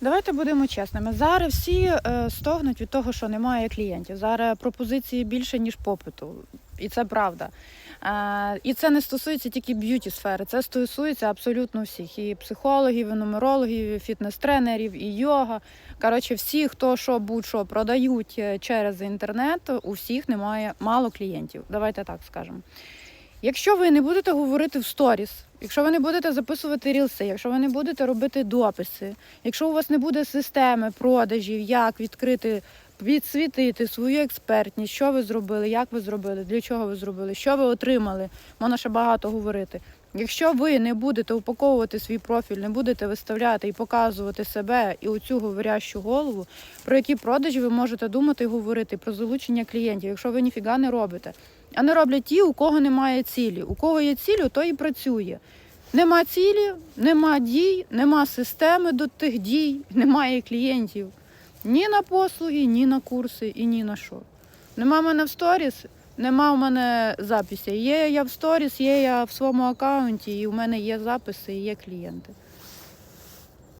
Давайте будемо чесними. Зараз всі е, стогнуть від того, що немає клієнтів. Зараз пропозиції більше, ніж попиту. І це правда. Е, і це не стосується тільки б'юті сфери, це стосується абсолютно всіх. І психологів, і нумерологів, і фітнес-тренерів, і йога. Коротше, всі, хто що будь-що продають е, через інтернет, у всіх немає мало клієнтів. Давайте так скажемо. Якщо ви не будете говорити в сторіс, якщо ви не будете записувати рілси, якщо ви не будете робити дописи, якщо у вас не буде системи продажів, як відкрити, відсвітити свою експертність, що ви зробили, як ви зробили, для чого ви зробили, що ви отримали, можна ще багато говорити. Якщо ви не будете упаковувати свій профіль, не будете виставляти і показувати себе і оцю говорящу голову, про які продажі ви можете думати і говорити про залучення клієнтів, якщо ви ніфіга не робите. А не роблять ті, у кого немає цілі. У кого є цілі, той і працює. Нема цілі, нема дій, нема системи до тих дій, немає клієнтів ні на послуги, ні на курси і ні на що. Нема в мене в сторіс, нема в мене записі. Є я в сторіс, є я в своєму аккаунті, і в мене є записи, і є клієнти.